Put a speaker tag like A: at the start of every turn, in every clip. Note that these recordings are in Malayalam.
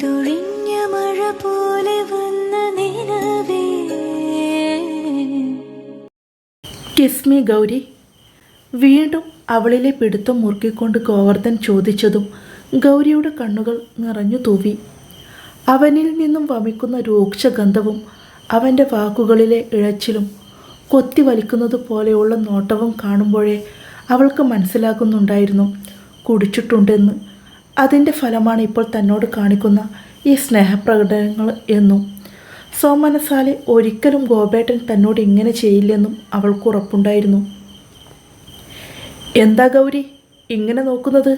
A: പെയ്തൊഴിഞ്ഞ മഴ പോലെ വന്ന നിലവേ.
B: ഗൗരി വീണ്ടും അവളിലെ പിടുത്തം മുറുക്കിക്കൊണ്ട് ഗോവർദ്ധൻ ചോദിച്ചതും ഗൗരിയുടെ കണ്ണുകൾ നിറഞ്ഞു തൂവി. അവനിൽ നിന്നും വമിക്കുന്ന രൂക്ഷഗന്ധവും അവന്റെ വാക്കുകളിലെ ഇഴച്ചിലും കൊത്തി വലിക്കുന്നത് പോലെയുള്ള നോട്ടവും കാണുമ്പോഴേ അവൾക്ക് മനസ്സിലാകുന്നുണ്ടായിരുന്നു കുടിച്ചിട്ടുണ്ടെന്ന്. അതിന്റെ ഫലമാണ് ഇപ്പോൾ തന്നോട് കാണിക്കുന്ന ഈ സ്നേഹപ്രകടനങ്ങൾ എന്നും. സോമനസാലെ ഒരിക്കലും ഗോപേട്ടൻ തന്നോട് ഇങ്ങനെ ചെയ്യില്ലെന്നും അവൾക്ക് ഉറപ്പുണ്ടായിരുന്നു. എന്താ ഗൗരി ഇങ്ങനെ നോക്കുന്നത്?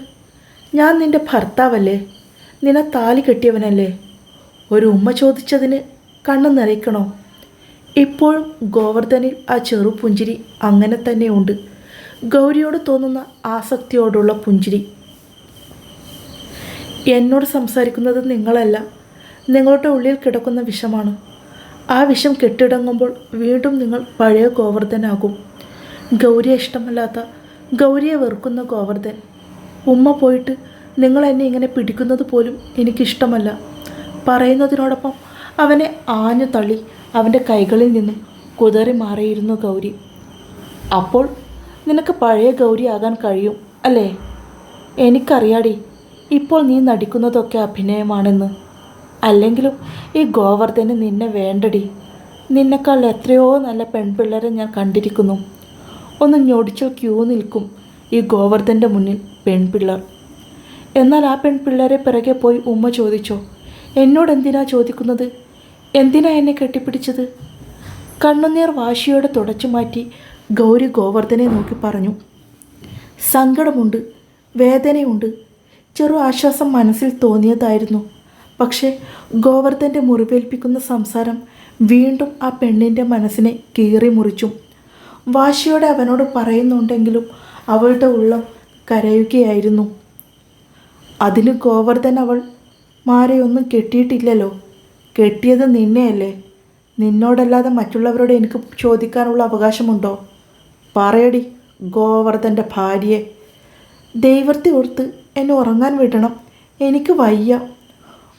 B: ഞാൻ നിന്റെ ഭർത്താവല്ലേ? നിന്നെ താലി കെട്ടിയവനല്ലേ? ഒരു ഉമ്മ ചോദിച്ചതിന് കണ്ണു നിറയ്ക്കണോ ഇപ്പോഴും ഗോവർദ്ധനിൽ ആ ചെറു പുഞ്ചിരി അങ്ങനെ തന്നെയുണ്ട്. ഗൗരിയോട് തോന്നുന്ന ആസക്തിയോടുള്ള പുഞ്ചിരി എന്നോട് സംസാരിക്കുന്നത് നിങ്ങളല്ല. നിങ്ങളുടെ ഉള്ളിൽ കിടക്കുന്ന വിഷമാണ്. ആ വിഷം കെട്ടിടങ്ങുമ്പോൾ വീണ്ടും നിങ്ങൾ പഴയ ഗോവർദ്ധനാകും. ഗൗരിയെ ഇഷ്ടമല്ലാത്ത ഗൗരിയെ വെറുക്കുന്ന ഗോവർദ്ധൻ. ഉമ്മ പോയിട്ട് നിങ്ങൾ എന്നെ ഇങ്ങനെ പിടിക്കുന്നത് പോലും എനിക്കിഷ്ടമല്ല. പറയുന്നതിനോടൊപ്പം അവനെ ആഞ്ഞു തള്ളി അവന്റെ കൈകളിൽ നിന്നും കുതറി മാറിയിരുന്നു ഗൗരി. അപ്പോൾ നിനക്ക് പഴയ ഗൗരിയാകാൻ കഴിയും അല്ലേ? എനിക്കറിയാടി ഇപ്പോൾ നീ നടിക്കുന്നതൊക്കെ അഭിനയമാണെന്ന്. അല്ലെങ്കിലും ഈ ഗോവർദ്ധന് നിന്നെ വേണ്ടടി. നിന്നെക്കാൾ എത്രയോ നല്ല പെൺപിള്ളേരെ ഞാൻ കണ്ടിരിക്കുന്നു. ഒന്ന് ഞൊടിച്ചോ ക്യൂ നിൽക്കും ഈ ഗോവർദ്ധന്റെ മുന്നിൽ പെൺപിള്ളർ. എന്നാൽ ആ പെൺപിള്ളേരെ പിറകെ പോയി ഉമ്മ ചോദിച്ചോ എന്നോട് എന്തിനാ ചോദിക്കുന്നത്? എന്തിനാ എന്നെ കെട്ടിപ്പിടിച്ചത്? കണ്ണുനീർ വാശിയോടെ തുടച്ചു മാറ്റി ഗൗരി ഗോവർദ്ധനെ നോക്കി പറഞ്ഞു സങ്കടമുണ്ട് വേദനയുണ്ട് ചെറു ആശ്വാസം മനസ്സിൽ തോന്നിയതായിരുന്നു. പക്ഷേ ഗോവർദ്ധന്റെ മുറിവേൽപ്പിക്കുന്ന സംസാരം വീണ്ടും ആ പെണ്ണിന്റെ മനസ്സിനെ കീറി മുറിച്ചു. വാശിയോടെ അവനോട് പറയുന്നുണ്ടെങ്കിലും അവളുടെ ഉള്ളം കരയുകയായിരുന്നു. അതിന് ഗോവർദ്ധൻ അവൾ മാരെയൊന്നും കെട്ടിയിട്ടില്ലല്ലോ. കെട്ടിയത് നിന്നെയല്ലേ? നിന്നോടല്ലാതെ മറ്റുള്ളവരോട് എനിക്ക് ചോദിക്കാനുള്ള അവകാശമുണ്ടോ? പറയടി ഗോവർദ്ധന്റെ ഭാര്യയെ. ദൈവത്തെ ഓർത്ത് എന്നെ ഉറങ്ങാൻ വിടണം. എനിക്ക് വയ്യ.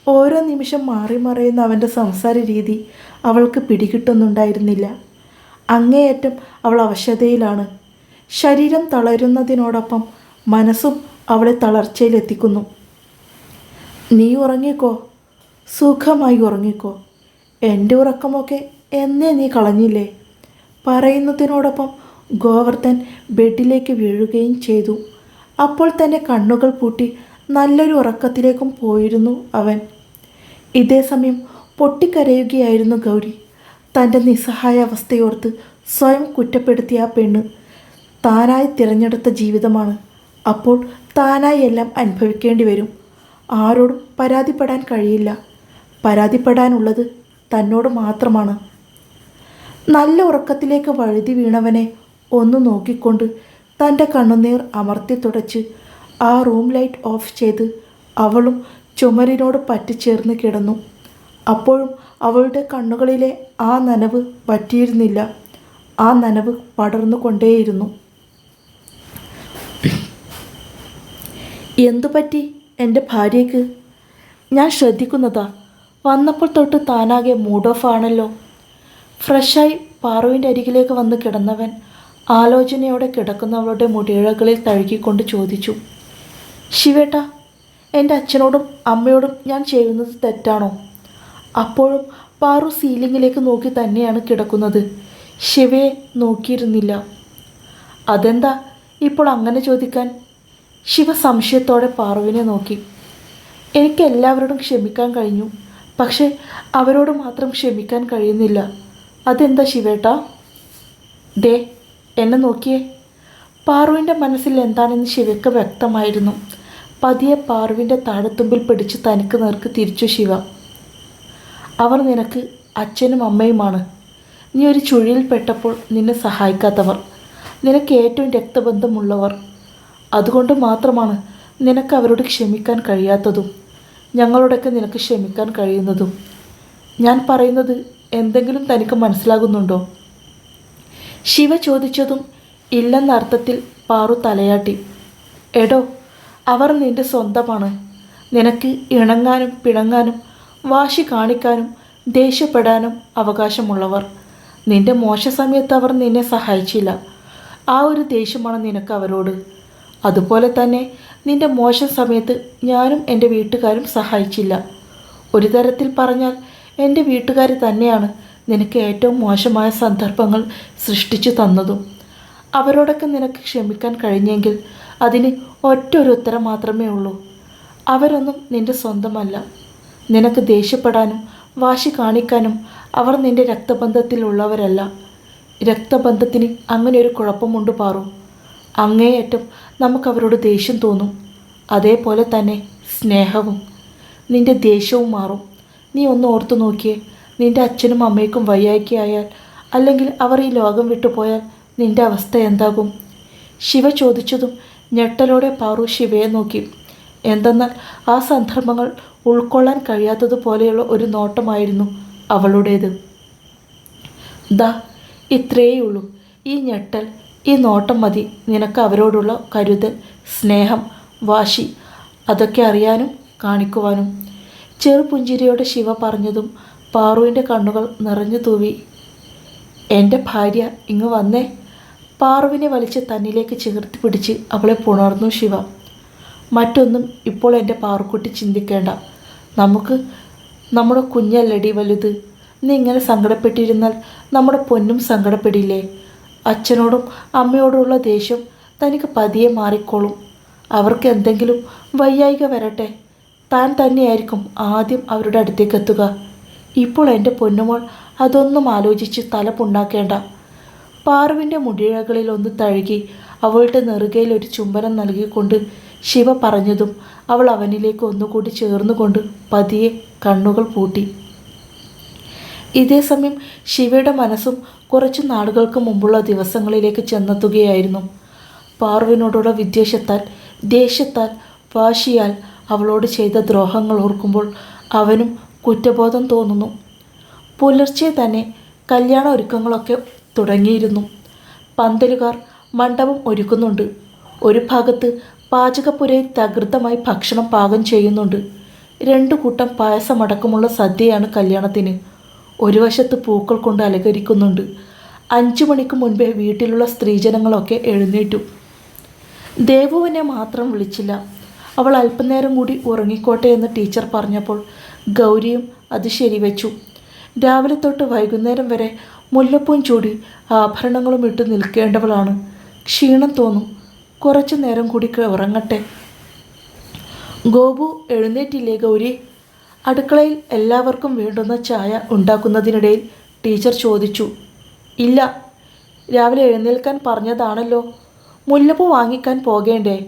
B: ഓരോ നിമിഷം മാറി മറയുന്ന അവന്റെ സംസാര രീതി അവൾക്ക് പിടികിട്ടുന്നുണ്ടായിരുന്നില്ല. അങ്ങേയറ്റം അവൾ അവശതയിലാണ്. ശരീരം തളരുന്നതിനോടൊപ്പം മനസ്സും അവളെ തളർച്ചയിലെത്തിക്കുന്നു. നീ ഉറങ്ങിക്കോ. സുഖമായി ഉറങ്ങിക്കോ. എന്റെ ഉറക്കമൊക്കെ എന്നേ നീ കളഞ്ഞില്ലേ? പറയുന്നതിനോടൊപ്പം ഗോവർദ്ധൻ ബെഡിലേക്ക് വീഴുകയും ചെയ്തു. അപ്പോൾ തന്നെ കണ്ണുകൾ പൂട്ടി നല്ലൊരു ഉറക്കത്തിലേക്കും പോയിരുന്നു അവൻ. ഇതേ സമയം പൊട്ടിക്കരയുകയായിരുന്നു ഗൗരി. തന്റെ നിസ്സഹായ അവസ്ഥയോർത്ത് സ്വയം കുറ്റപ്പെടുത്തിയ ആ പെണ്ണ് താനായി തിരഞ്ഞെടുത്ത ജീവിതമാണ്. അപ്പോൾ താനായി എല്ലാം അനുഭവിക്കേണ്ടി വരും. ആരോടും പരാതിപ്പെടാൻ കഴിയില്ല. പരാതിപ്പെടാനുള്ളത് തന്നോട് മാത്രമാണ്. നല്ല ഉറക്കത്തിലേക്ക് വഴുതി വീണവനെ ഒന്ന് നോക്കിക്കൊണ്ട് തന്റെ കണ്ണുനീർ അമർത്തി തുടച്ച് ആ റൂം ലൈറ്റ് ഓഫ് ചെയ്ത് അവളും ചുമരിനോട് പറ്റിച്ചേർന്ന് കിടന്നു. അപ്പോഴും അവളുടെ കണ്ണുകളിലെ ആ നനവ് പറ്റിയിരുന്നില്ല ആ നനവ് പടർന്നു കൊണ്ടേയിരുന്നു. എന്തു പറ്റി എന്റെ ഭാര്യയ്ക്ക്? ഞാൻ ശ്രദ്ധിക്കുന്നതാ. വന്നപ്പോൾ തൊട്ട് താനാകെ മൂഡ് ഓഫ് ആണല്ലോ. ഫ്രഷായി പാറുവിന്റെ അരികിലേക്ക് വന്ന് കിടന്നവൻ ആലോചനയോടെ കിടക്കുന്നവളുടെ മുടിയിഴകളിൽ തഴുകിക്കൊണ്ട് ചോദിച്ചു ശിവേട്ട എന്റെ അച്ഛനോടും അമ്മയോടും ഞാൻ ചെയ്യുന്നത് തെറ്റാണോ? അപ്പോഴും പാറു സീലിങ്ങിലേക്ക് നോക്കി തന്നെയാണ് കിടക്കുന്നത്. ശിവയെ നോക്കിയിരുന്നില്ല. അതെന്താ ഇപ്പോൾ അങ്ങനെ ചോദിക്കാൻ? ശിവ സംശയത്തോടെ പാറുവിനെ നോക്കി. എനിക്ക് എല്ലാവരോടും ക്ഷമിക്കാൻ കഴിഞ്ഞു പക്ഷേ അവരോട് മാത്രം ക്ഷമിക്കാൻ കഴിയുന്നില്ല. അതെന്താ ശിവേട്ട? ദേ എന്നെ നോക്കിയേ. പാറുവിന്റെ മനസ്സിൽ എന്താണെന്ന് ശിവയ്ക്ക് വ്യക്തമായിരുന്നു. പതിയെ പാറുവിന്റെ താഴത്തുമ്പിൽ പിടിച്ച് തനിക്ക് നേർക്ക് തിരിച്ചു ശിവ. അവർ നിനക്ക് അച്ഛനും അമ്മയുമാണ്. നീ ഒരു ചുഴിയിൽപ്പെട്ടപ്പോൾ നിന്നെ സഹായിക്കാത്തവർ. നിനക്ക് ഏറ്റവും രക്തബന്ധമുള്ളവർ. അതുകൊണ്ട് മാത്രമാണ് നിനക്ക് അവരോട് ക്ഷമിക്കാൻ കഴിയാത്തതും ഞങ്ങളോടൊക്കെ നിനക്ക് ക്ഷമിക്കാൻ കഴിയുന്നതും. ഞാൻ പറയുന്നത് എന്തെങ്കിലും തനിക്ക് മനസ്സിലാകുന്നുണ്ടോ? ശിവ ചോദിച്ചതും ഇല്ലെന്ന അർത്ഥത്തിൽ പാറു തലയാട്ടി. എടോ അവർ നിന്റെ സ്വന്തമാണ്. നിനക്ക് ഇണങ്ങാനും പിണങ്ങാനും വാശി കാണിക്കാനും ദേഷ്യപ്പെടാനും അവകാശമുള്ളവർ. നിന്റെ മോശ സമയത്ത് അവർ നിന്നെ സഹായിച്ചില്ല. ആ ഒരു ദേഷ്യമാണ് നിനക്ക് അവരോട്. അതുപോലെ തന്നെ നിന്റെ മോശം സമയത്ത് ഞാനും എന്റെ വീട്ടുകാരും സഹായിച്ചില്ല. ഒരു തരത്തിൽ പറഞ്ഞാൽ എന്റെ വീട്ടുകാർ തന്നെയാണ് നിനക്ക് ഏറ്റവും മോശമായ സന്ദർഭങ്ങൾ സൃഷ്ടിച്ചു തന്നതും. അവരോടൊക്കെ നിനക്ക് ക്ഷമിക്കാൻ കഴിഞ്ഞെങ്കിൽ അതിന് ഒറ്റ ഒരു ഉത്തരം മാത്രമേ ഉള്ളൂ. അവരൊന്നും നിന്റെ സ്വന്തമല്ല. നിനക്ക് ദേഷ്യപ്പെടാനും വാശി കാണിക്കാനും അവർ നിന്റെ രക്തബന്ധത്തിലുള്ളവരല്ല. രക്തബന്ധത്തിന് അങ്ങനെ ഒരു കുഴപ്പമുണ്ട് പാറു. അങ്ങേയറ്റം നമുക്കവരോട് ദേഷ്യം തോന്നും. അതേപോലെ തന്നെ സ്നേഹവും. നിന്റെ ദേഷ്യവും മാറും. നീ ഒന്ന് ഓർത്തു നോക്കിയേ. നിന്റെ അച്ഛനും അമ്മയ്ക്കും വയ്യായ്കയായാൽ അല്ലെങ്കിൽ അവർ ഈ ലോകം വിട്ടുപോയാൽ നിന്റെ അവസ്ഥ എന്താകും? ശിവ ചോദിച്ചതും ഞെട്ടലോടെ പാറു ശിവയെ നോക്കി. എന്തെന്നാൽ ആ സന്ദർഭങ്ങൾ ഉൾക്കൊള്ളാൻ കഴിയാത്തതുപോലെയുള്ള ഒരു നോട്ടമായിരുന്നു അവളുടേത്. ദാ ഇത്രയേ ഉള്ളൂ. ഈ ഞെട്ടൽ ഈ നോട്ടം മതി. നിനക്ക് അവരോടുള്ള കരുതൽ സ്നേഹം വാശി അതൊക്കെ അറിയാനും കാണിക്കുവാനും. ചെറുപുഞ്ചിരിയോടെ ശിവ പറഞ്ഞതും പാറുവിന്റെ കണ്ണുകൾ നിറഞ്ഞു തൂവി എന്റെ ഭാര്യ ഇങ്ങ് വന്നേ. പാറുവിനെ വലിച്ച് തന്നിലേക്ക് ചേർത്ത് പിടിച്ച് അവളെ പുണർന്നു ശിവ. മറ്റൊന്നും ഇപ്പോൾ എന്റെ പാറുക്കുട്ടി ചിന്തിക്കേണ്ട. നമുക്ക് നമ്മുടെ കുഞ്ഞല്ലടി വലുത്. നീ ഇങ്ങനെ സങ്കടപ്പെട്ടിരുന്നാൽ നമ്മുടെ പൊന്നും സങ്കടപ്പെടില്ലേ? അച്ഛനോടും അമ്മയോടുമുള്ള ദേഷ്യം തനിക്ക് പതിയെ മാറിക്കോളും. അവർക്ക് എന്തെങ്കിലും വയ്യായിക വരട്ടെ. താൻ തന്നെയായിരിക്കും ആദ്യം അവരുടെ അടുത്തേക്ക് എത്തുക. ഇപ്പോൾ എന്റെ പൊന്നുമോൾ അതൊന്നും ആലോചിച്ച് തലപ്പുണ്ടാക്കേണ്ട പാറുവിന്റെ മുടിഴകളിൽ ഒന്ന് തഴുകി അവളുടെ നെറുകയിൽ ഒരു ചുംബനം നൽകിക്കൊണ്ട് ശിവ പറഞ്ഞതും അവൾ അവനിലേക്ക് ഒന്നുകൂടി ചേർന്നുകൊണ്ട് പതിയെ കണ്ണുകൾ പൂട്ടി. ഇതേ സമയം ശിവയുടെ മനസ്സും കുറച്ച് നാളുകൾക്ക് മുമ്പുള്ള ദിവസങ്ങളിലേക്ക് ചെന്നെത്തുകയായിരുന്നു. പാർവിനോടുള്ള വിദ്വേഷത്താൽ ദേഷ്യത്താൽ വാശിയാൽ അവളോട് ചെയ്ത ദ്രോഹങ്ങൾ ഓർക്കുമ്പോൾ അവനും കുറ്റബോധം തോന്നുന്നു. പുലർച്ചെ തന്നെ കല്യാണ ഒരുക്കങ്ങളൊക്കെ തുടങ്ങിയിരുന്നു. പന്തലുകാർ മണ്ഡപം ഒരുക്കുന്നുണ്ട്. ഒരു ഭാഗത്ത് പാചകപ്പുരയിൽ തകൃതമായി ഭക്ഷണം പാകം ചെയ്യുന്നുണ്ട്. രണ്ടു കൂട്ടം പായസമടക്കമുള്ള സദ്യയാണ് കല്യാണത്തിന്. ഒരു വശത്ത് പൂക്കൾ കൊണ്ട് അലങ്കരിക്കുന്നുണ്ട്. അഞ്ചു മണിക്ക് മുൻപേ വീട്ടിലുള്ള സ്ത്രീജനങ്ങളൊക്കെ എഴുന്നേറ്റു. ദേവുവിനെ മാത്രം വിളിച്ചില്ല. അവൾ അല്പനേരം കൂടി ഉറങ്ങിക്കോട്ടെ എന്ന് ടീച്ചർ പറഞ്ഞപ്പോൾ ഗൗരിയും അത് ശരിവെച്ചു. രാവിലെ തൊട്ട് വൈകുന്നേരം വരെ മുല്ലപ്പൂം ചൂടി ആഭരണങ്ങളും ഇട്ട് നിൽക്കേണ്ടവളാണ്. ക്ഷീണം തോന്നും. കുറച്ചു നേരം കൂടി ഉറങ്ങട്ടെ. ഗോപു എഴുന്നേറ്റില്ലേ ഗൗരി? അടുക്കളയിൽ എല്ലാവർക്കും വേണ്ടുന്ന ചായ ഉണ്ടാക്കുന്നതിനിടയിൽ ടീച്ചർ ചോദിച്ചു. ഇല്ല രാവിലെ എഴുന്നേൽക്കാൻ പറഞ്ഞതാണല്ലോ. മുല്ലപ്പൂ വാങ്ങിക്കാൻ പോകേണ്ടേ?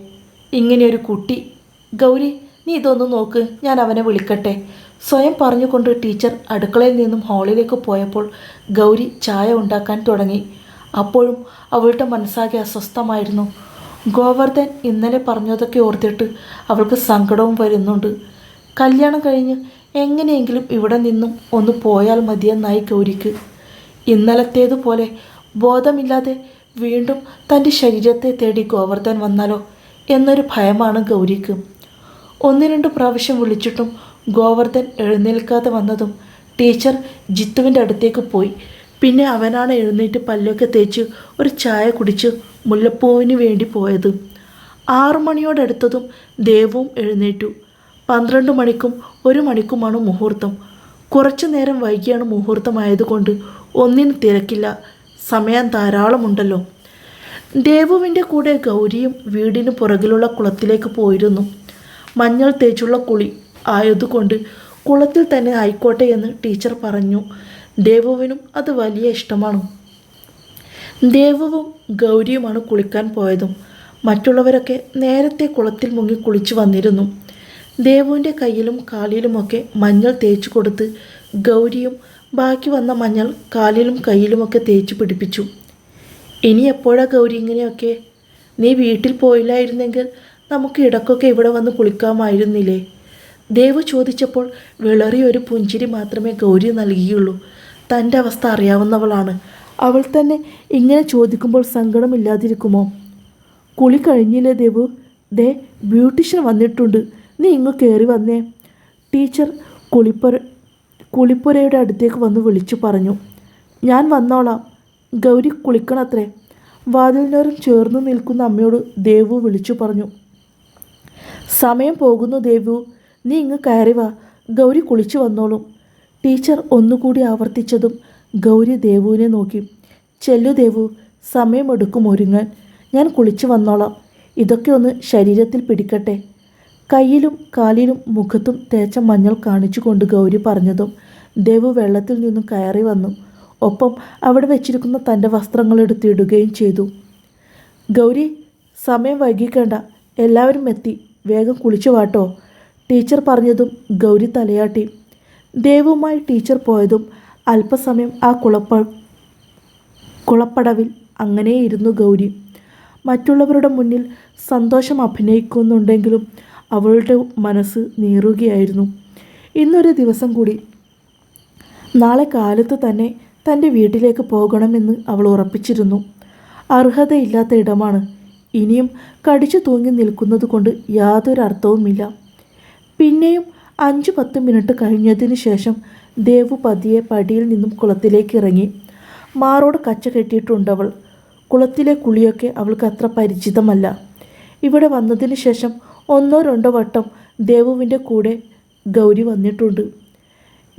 B: ഇങ്ങനെയൊരു കുട്ടി. ഗൗരി നീ ഇതൊന്ന് നോക്ക് ഞാൻ അവനെ വിളിക്കട്ടെ. സ്വയം പറഞ്ഞുകൊണ്ട് ടീച്ചർ അടുക്കളയിൽ നിന്നും ഹാളിലേക്ക് പോയപ്പോൾ ഗൗരി ചായ ഉണ്ടാക്കാൻ തുടങ്ങി. അപ്പോഴും അവളുടെ മനസ്സാകെ അസ്വസ്ഥമായിരുന്നു. ഗോവർദ്ധൻ ഇന്നലെ പറഞ്ഞതൊക്കെ ഓർത്തിട്ട് അവൾക്ക് സങ്കടവും വരുന്നുണ്ട്. കല്യാണം കഴിഞ്ഞ് എങ്ങനെയെങ്കിലും ഇവിടെ നിന്നും ഒന്ന് പോയാൽ മതിയെന്നായി ഗൗരിക്ക്. ഇന്നലത്തേതുപോലെ ബോധമില്ലാതെ വീണ്ടും തന്റെ ശരീരത്തെ തേടി ഗോവർദ്ധൻ വന്നാലോ എന്നൊരു ഭയമാണ് ഗൗരിക്ക്. ഒന്ന് രണ്ട് പ്രാവശ്യം വിളിച്ചിട്ടും ഗോവർദ്ധൻ എഴുന്നേൽക്കാതെ വന്നതും ടീച്ചർ ജിത്തുവിന്റെ അടുത്തേക്ക് പോയി. പിന്നെ അവനാണ് എഴുന്നേറ്റ് പല്ലൊക്കെ തേച്ച് ഒരു ചായ കുടിച്ച് മുല്ലപ്പൂവിന് വേണ്ടി പോയത്. ആറു മണിയോടടുത്തതും ദേവവും എഴുന്നേറ്റു. പന്ത്രണ്ട് മണിക്കും ഒരു മണിക്കുമാണ് മുഹൂർത്തം. കുറച്ചു നേരം വൈകിയാണ് മുഹൂർത്തമായതുകൊണ്ട് ഒന്നിനും തിരക്കില്ല. സമയം ധാരാളമുണ്ടല്ലോ. ദേവുവിന്റെ കൂടെ ഗൗരിയും വീടിന് പുറകിലുള്ള കുളത്തിലേക്ക് പോയിരുന്നു. മഞ്ഞൾ തേച്ചുള്ള കുളി ആയതുകൊണ്ട് കുളത്തിൽ തന്നെ ആയിക്കോട്ടെ എന്ന് ടീച്ചർ പറഞ്ഞു. ദേവുവിനും അത് വലിയ ഇഷ്ടമാണ്. ദേവുവും ഗൗരിയുമാണ് കുളിക്കാൻ പോയതും. മറ്റുള്ളവരൊക്കെ നേരത്തെ കുളത്തിൽ മുങ്ങി കുളിച്ചു വന്നിരുന്നു. ദേവുവിന്റെ കയ്യിലും കാലിലുമൊക്കെ മഞ്ഞൾ തേച്ചു കൊടുത്ത് ഗൗരിയും ബാക്കി വന്ന മഞ്ഞൾ കാലിലും കയ്യിലുമൊക്കെ തേച്ചു പിടിപ്പിച്ചു. ഇനി എപ്പോഴാ ഗൗരി ഇങ്ങനെയൊക്കെ? നീ വീട്ടിൽ പോയില്ലായിരുന്നെങ്കിൽ നമുക്ക് ഇടക്കൊക്കെ ഇവിടെ വന്ന് കുളിക്കാമായിരുന്നില്ലേ? ദേവ് ചോദിച്ചപ്പോൾ വിളറിയ ഒരു പുഞ്ചിരി മാത്രമേ ഗൗരി നൽകിയുള്ളൂ. തന്റെ അവസ്ഥ അറിയാവുന്നവളാണ്. അവൾ തന്നെ ഇങ്ങനെ ചോദിക്കുമ്പോൾ സങ്കടമില്ലാതിരിക്കുമോ? കുളി കഴിഞ്ഞില്ലേ ദേവു? ദേ ബ്യൂട്ടീഷ്യൻ വന്നിട്ടുണ്ട്. നീ ഇങ്ങ് കയറി വന്നേ. ടീച്ചർ കുളിപ്പുര കുളിപ്പുരയുടെ അടുത്തേക്ക് വന്ന് വിളിച്ചു പറഞ്ഞു. ഞാൻ വന്നോളാം. ഗൗരി കുളിക്കണത്രേ. വാതിലിനോരം ചേർന്ന് നിൽക്കുന്ന അമ്മയോട് ദേവു വിളിച്ചു പറഞ്ഞു. സമയം പോകുന്നു ദേവു. നീ ഇങ്ങ് കയറി വാ. ഗൗരി കുളിച്ചു വന്നോളും. ടീച്ചർ ഒന്നുകൂടി ആവർത്തിച്ചതും ഗൗരി ദേവുവിനെ നോക്കി. ചെല്ലു ദേവു സമയമെടുക്കും ഒരുങ്ങാൻ. ഞാൻ കുളിച്ചു വന്നോളാം. ഇതൊക്കെ ഒന്ന് ശരീരത്തിൽ പിടിക്കട്ടെ. കയ്യിലും കാലിലും മുഖത്തും തേച്ച മഞ്ഞൾ കാണിച്ചു കൊണ്ട് ഗൗരി പറഞ്ഞതും ദേവു വെള്ളത്തിൽ നിന്നും കയറി വന്നു. ഒപ്പം അവിടെ വെച്ചിരിക്കുന്ന തന്റെ വസ്ത്രങ്ങൾ എടുത്തിടുകയും ചെയ്തു. ഗൗരി സമയം വൈകിക്കേണ്ട. എല്ലാവരും എത്തി. വേഗം കുളിച്ചു വാട്ടോ. ടീച്ചർ പറഞ്ഞതും ഗൗരി തലയാട്ടി. ദേവുമായി ടീച്ചർ പോയതും അല്പസമയം ആ കുളപ്പ കുളപ്പടവിൽ അങ്ങനെ ഇരുന്നു ഗൗരി. മറ്റുള്ളവരുടെ മുന്നിൽ സന്തോഷം അഭിനയിക്കുന്നുണ്ടെങ്കിലും അവളുടെ മനസ്സ് നീറുകയായിരുന്നു. ഇന്നൊരു ദിവസം കൂടി. നാളെ കാലത്ത് തന്നെ തന്റെ വീട്ടിലേക്ക് പോകണമെന്ന് അവൾ ഉറപ്പിച്ചിരുന്നു. അർഹതയില്ലാത്ത ഇടമാണ്. ഇനിയും കടിച്ചു തൂങ്ങി നിൽക്കുന്നത് കൊണ്ട് യാതൊരു അർത്ഥവുമില്ല പിന്നെയും അഞ്ച് പത്ത് മിനിറ്റ് കഴിഞ്ഞതിന് ശേഷം ദേവു പതിയെ പടിയിൽ നിന്നും കുളത്തിലേക്ക് ഇറങ്ങി മാറോട് കച്ച കെട്ടിയിട്ടുണ്ടവൾ. കുളത്തിലെ കുളിയൊക്കെ അവൾക്ക് അത്ര പരിചിതമല്ല. ഇവിടെ വന്നതിന് ശേഷം ഒന്നോ രണ്ടോ വട്ടം ദേവുവിന്റെ കൂടെ ഗൗരി വന്നിട്ടുണ്ട്.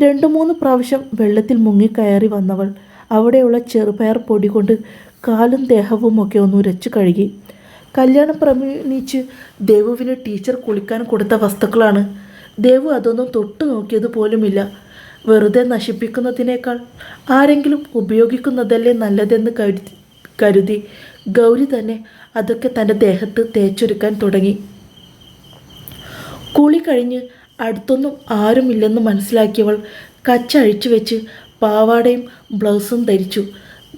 B: രണ്ടു മൂന്ന് പ്രാവശ്യം വെള്ളത്തിൽ മുങ്ങിക്കയറി വന്നവൾ. അവിടെയുള്ള ചെറുപയർ പൊടി കൊണ്ട് കാലും ദേഹവും ഒക്കെ ഒന്ന് ഉരച്ചു കഴുകി. കല്യാണം പ്രമീണിച്ച് ദേവുവിന് ടീച്ചർ കുളിക്കാൻ കൊടുത്ത വസ്തുക്കളാണ്. ദേവു അതൊന്നും തൊട്ടു നോക്കിയത് പോലുമില്ല. വെറുതെ നശിപ്പിക്കുന്നതിനേക്കാൾ ആരെങ്കിലും ഉപയോഗിക്കുന്നതല്ലേ നല്ലതെന്ന് കരുതി കരുതി ഗൗരി തന്നെ അതൊക്കെ തന്റെ ദേഹത്ത് തേച്ചൊരുക്കാൻ തുടങ്ങി. കുളി കഴിഞ്ഞ് അടുത്തൊന്നും ആരുമില്ലെന്ന് മനസ്സിലാക്കിയവൾ കച്ച അഴിച്ചു വെച്ച് പാവാടയും ബ്ലൗസും ധരിച്ചു.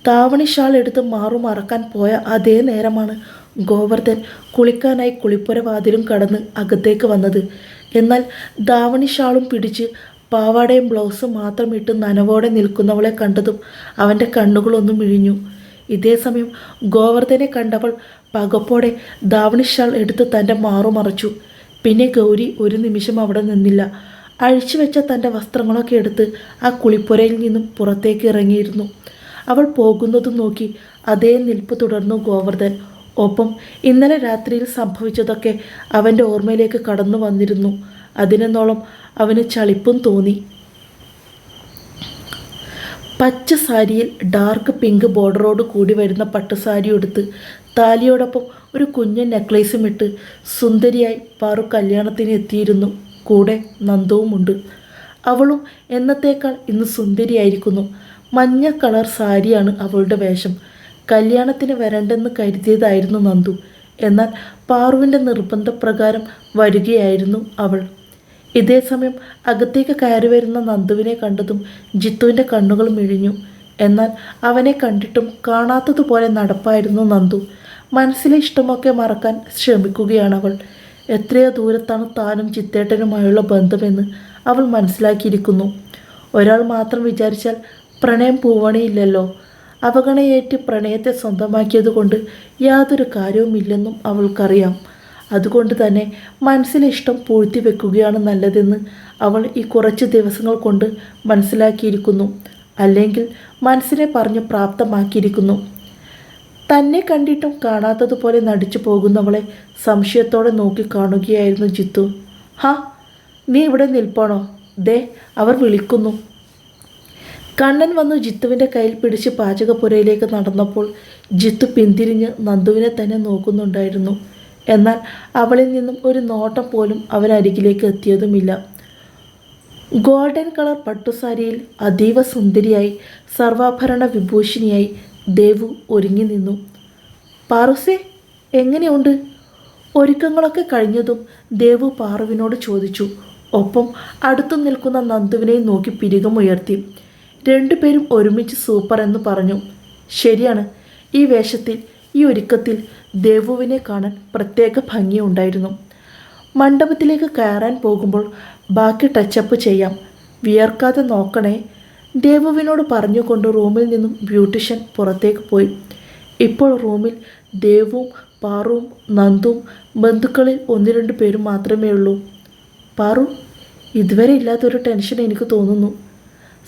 B: താവണി ഷാൾ എടുത്ത് മാറു മറക്കാൻ പോയ അതേ നേരമാണ് ഗോവർദ്ധൻ കുളിക്കാനായി കുളിപ്പുര വാതിലും കടന്ന് അകത്തേക്ക് വന്നത്. എന്നാൽ ദാവണി ഷാളും പിടിച്ച് പാവാടയും ബ്ലൗസും മാത്രം ഇട്ട് നനവോടെ നിൽക്കുന്നവളെ കണ്ടതും അവന്റെ കണ്ണുകളൊന്നും ഇഴിഞ്ഞു ഇതേ സമയം ഗോവർദ്ധനെ കണ്ടവൾ പകപ്പോടെ ദാവണി ഷാൾ എടുത്ത് തന്റെ മാറു മറച്ചു. പിന്നെ ഗൗരി ഒരു നിമിഷം അവിടെ നിന്നില്ല. അഴിച്ചു വെച്ച തന്റെ വസ്ത്രങ്ങളൊക്കെ എടുത്ത് ആ കുളിപ്പുരയിൽ നിന്നും പുറത്തേക്ക് ഇറങ്ങിയിരുന്നു. അവൾ പോകുന്നതും നോക്കി അതേ നിൽപ്പ് തുടർന്നു ഗോവർദ്ധൻ. ഒപ്പം ഇന്നലെ രാത്രിയിൽ സംഭവിച്ചതൊക്കെ അവന്റെ ഓർമ്മയിലേക്ക് കടന്നു വന്നിരുന്നു. അതിനെന്നോളം അവന് ചളിപ്പും തോന്നി. പച്ച സാരിയിൽ ഡാർക്ക് പിങ്ക് ബോർഡറോട് കൂടി വരുന്ന പട്ടുസാരി എടുത്ത് താലിയോടൊപ്പം ഒരു കുഞ്ഞൻ നെക്ലേസും ഇട്ട് സുന്ദരിയായി പാറു കല്യാണത്തിന് എത്തിയിരുന്നു. കൂടെ നന്ദവുമുണ്ട്. അവളും എന്നത്തേക്കാൾ ഇന്ന് സുന്ദരിയായിരിക്കുന്നു. മഞ്ഞ കളർ സാരിയാണ് അവളുടെ വേഷം. കല്യാണത്തിന് വരണ്ടെന്ന് കരുതിയതായിരുന്നു നന്ദു. എന്നാൽ പാറുവിന്റെ നിർബന്ധപ്രകാരം വരികയായിരുന്നു അവൾ. ഇതേ സമയം അകത്തേക്ക് കയറി വരുന്ന നന്ദുവിനെ കണ്ടതും ജിത്തുവിന്റെ കണ്ണുകൾ മിഴിഞ്ഞു എന്നാൽ അവനെ കണ്ടിട്ടും കാണാത്തതുപോലെ നടപ്പായിരുന്നു നന്ദു. മനസ്സിലെ ഇഷ്ടമൊക്കെ മറക്കാൻ ശ്രമിക്കുകയാണ് അവൾ. എത്രയോ ദൂരത്താണ് താനും ചിത്തേട്ടനുമായുള്ള ബന്ധമെന്ന് അവൾ മനസ്സിലാക്കിയിരിക്കുന്നു. ഒരാൾ മാത്രം വിചാരിച്ചാൽ പ്രണയം പൂവണിയില്ലല്ലോ അവഗണയേറ്റ് പ്രണയത്തെ സ്വന്തമാക്കിയതുകൊണ്ട് യാതൊരു കാര്യവുമില്ലെന്നും അവൾക്കറിയാം. അതുകൊണ്ട് തന്നെ മനസ്സിലെ ഇഷ്ടം പൂഴ്ത്തി വെക്കുകയാണ് നല്ലതെന്ന് അവൾ ഈ കുറച്ച് ദിവസങ്ങൾ കൊണ്ട് മനസ്സിലാക്കിയിരിക്കുന്നു. അല്ലെങ്കിൽ മനസ്സിനെ പറഞ്ഞ് പ്രാപ്തമാക്കിയിരിക്കുന്നു. തന്നെ കണ്ടിട്ടും കാണാത്തതുപോലെ നടിച്ചു പോകുന്നവളെ സംശയത്തോടെ നോക്കി കാണുകയായിരുന്നു ജിത്തു. ഹാ നീ ഇവിടെ നിൽപ്പണോ? ദേ അവർ വിളിക്കുന്നു. കണ്ണൻ വന്നു ജിത്തുവിന്റെ കയ്യിൽ പിടിച്ച് പാചകപ്പുരയിലേക്ക് നടന്നപ്പോൾ ജിത്തു പിന്തിരിഞ്ഞ് നന്ദുവിനെ തന്നെ നോക്കുന്നുണ്ടായിരുന്നു. എന്നാൽ അവളിൽ നിന്നും ഒരു നോട്ടം പോലും അവനരികിലേക്ക് എത്തിയതുമില്ല. ഗോൾഡൻ കളർ പട്ടുസാരിയിൽ അതീവ സുന്ദരിയായി സർവാഭരണ വിഭൂഷിണിയായി ദേവു ഒരുങ്ങി നിന്നു. പാറുസേ എങ്ങനെയുണ്ട്? ഒരുക്കങ്ങളൊക്കെ കഴിഞ്ഞതും ദേവു പാറുവിനോട് ചോദിച്ചു. ഒപ്പം അടുത്തു നിൽക്കുന്ന നന്ദുവിനെ നോക്കി പിരികമുയർത്തി. രണ്ടുപേരും ഒരുമിച്ച് സൂപ്പർ എന്ന് പറഞ്ഞു. ശരിയാണ് ഈ വേഷത്തിൽ ഈ ഒരുക്കത്തിൽ ദേവുവിനെ കാണാൻ പ്രത്യേക ഭംഗിയുണ്ടായിരുന്നു മണ്ഡപത്തിലേക്ക് കയറാൻ പോകുമ്പോൾ ബാക്കി ടച്ചപ്പ് ചെയ്യാം. വിയർക്കാതെ നോക്കണേ. ദേവുവിനോട് പറഞ്ഞുകൊണ്ട് റൂമിൽ നിന്നും ബ്യൂട്ടീഷ്യൻ പുറത്തേക്ക് പോയി. ഇപ്പോൾ റൂമിൽ ദേവും പാറുവും നന്ദുവും ബന്ധുക്കളിൽ ഒന്ന് രണ്ട് പേരും മാത്രമേ ഉള്ളൂ. പാറു ഇതുവരെ ഇല്ലാത്തൊരു ടെൻഷൻ എനിക്ക് തോന്നുന്നു.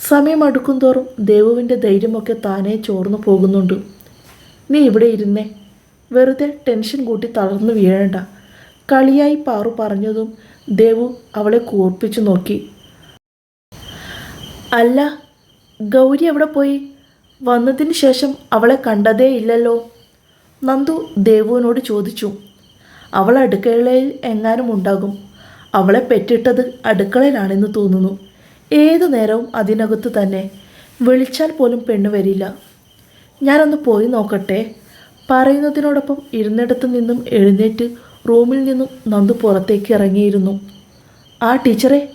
B: സമയം അടുക്കും തോറും ദേവുവിന്റെ ധൈര്യമൊക്കെ താനേ ചോർന്നു പോകുന്നുണ്ട്. നീ ഇവിടെ ഇരുന്നേ. വെറുതെ ടെൻഷൻ കൂട്ടി തളർന്നു വീഴണ്ട. കളിയായി പാറു പറഞ്ഞതും ദേവു അവളെ കൂർപ്പിച്ചു നോക്കി. അല്ല ഗൗരി എവിടെ പോയി? വന്നതിന് ശേഷം അവളെ കണ്ടതേ ഇല്ലല്ലോ നന്ദു ദേവുവിനോട് ചോദിച്ചു. അവൾ അടുക്കളയിൽ എങ്ങാനും ഉണ്ടാകും. അവളെ പെറ്റിട്ടത് അടുക്കളയിലാണെന്ന് തോന്നുന്നു. ഏതു നേരവും അതിനകത്ത് തന്നെ വിളിച്ചാൽ പോലും പെണ്ണ് വരില്ല. ഞാനൊന്ന് പോയി നോക്കട്ടെ. പറയുന്നതിനോടൊപ്പം ഇരുന്നിടത്തു നിന്നും എഴുന്നേറ്റ് റൂമിൽ നിന്നും നന്ദു പുറത്തേക്ക് ഇറങ്ങിയിരുന്നു. ആ ടീച്ചറെ